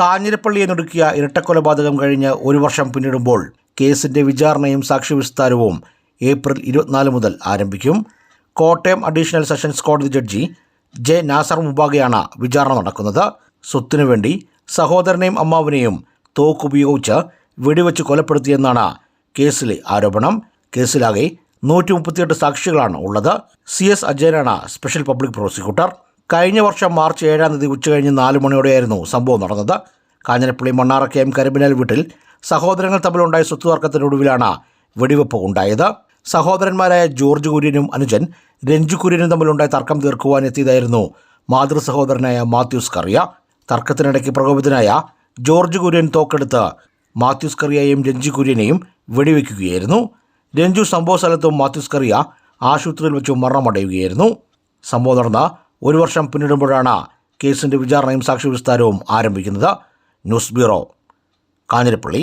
കാഞ്ഞിരപ്പള്ളിയെ നടുക്കിയ ഇരട്ടക്കൊലപാതകം കഴിഞ്ഞ് ഒരു വർഷം പിന്നിടുമ്പോൾ കേസിന്റെ വിചാരണയും സാക്ഷിവിസ്താരവും ഏപ്രിൽ ഇരുപത്തിനാല് മുതൽ ആരംഭിക്കും. കോട്ടയം അഡീഷണൽ സെഷൻസ് കോടതി ജഡ്ജി ജെ നാസർ മുബാഗയാണ് വിചാരണ നടക്കുന്നത്. സ്വത്തിനു വേണ്ടി സഹോദരനെയും അമ്മാവിനെയും തോക്കുപയോഗിച്ച് വെടിവെച്ച് കൊലപ്പെടുത്തിയെന്നാണ് കേസിലെ ആരോപണം. കേസിലാകെ നൂറ്റി മുപ്പത്തിയെട്ട് സാക്ഷികളാണ് ഉള്ളത്. സി എസ് അജയനാണ് സ്പെഷ്യൽ പബ്ലിക് പ്രോസിക്യൂട്ടർ. കഴിഞ്ഞ വർഷം മാർച്ച് ഏഴാം തീയതി ഉച്ചകഴിഞ്ഞ് നാല് മണിയോടെയായിരുന്നു സംഭവം നടന്നത്. കാഞ്ഞിരപ്പള്ളി മണ്ണാറക്കയം കരിമിനൽ വീട്ടിൽ സഹോദരങ്ങൾ തമ്മിലുണ്ടായ സ്വത്ത് തർക്കത്തിനൊടുവിലാണ് വെടിവെപ്പ് ഉണ്ടായത്. സഹോദരന്മാരായ ജോർജ് കുര്യനും അനുജൻ രഞ്ജു കുര്യനും തമ്മിലുണ്ടായ തർക്കം തീർക്കുവാൻ എത്തിയതായിരുന്നു മാതൃ സഹോദരനായ മാത്യൂസ് കറിയ. തർക്കത്തിനിടയ്ക്ക് പ്രകോപിതനായ ജോർജ് കുര്യൻ തോക്കെടുത്ത് മാത്യൂസ് കറിയയെയും രഞ്ജു കുര്യനെയും വെടിവെക്കുകയായിരുന്നു. രഞ്ജു സംഭവ സ്ഥലത്തും മാത്യൂസ് കറിയ ആശുപത്രിയിൽ വെച്ചും മരണമടയുകയായിരുന്നു. സംഭവം നടന്ന ഒരു വർഷം പിന്നിടുമ്പോഴാണ് കേസിന്റെ വിചാരണയും സാക്ഷി വിസ്താരവും ആരംഭിക്കുന്നത്. News bureau Kanjirappally.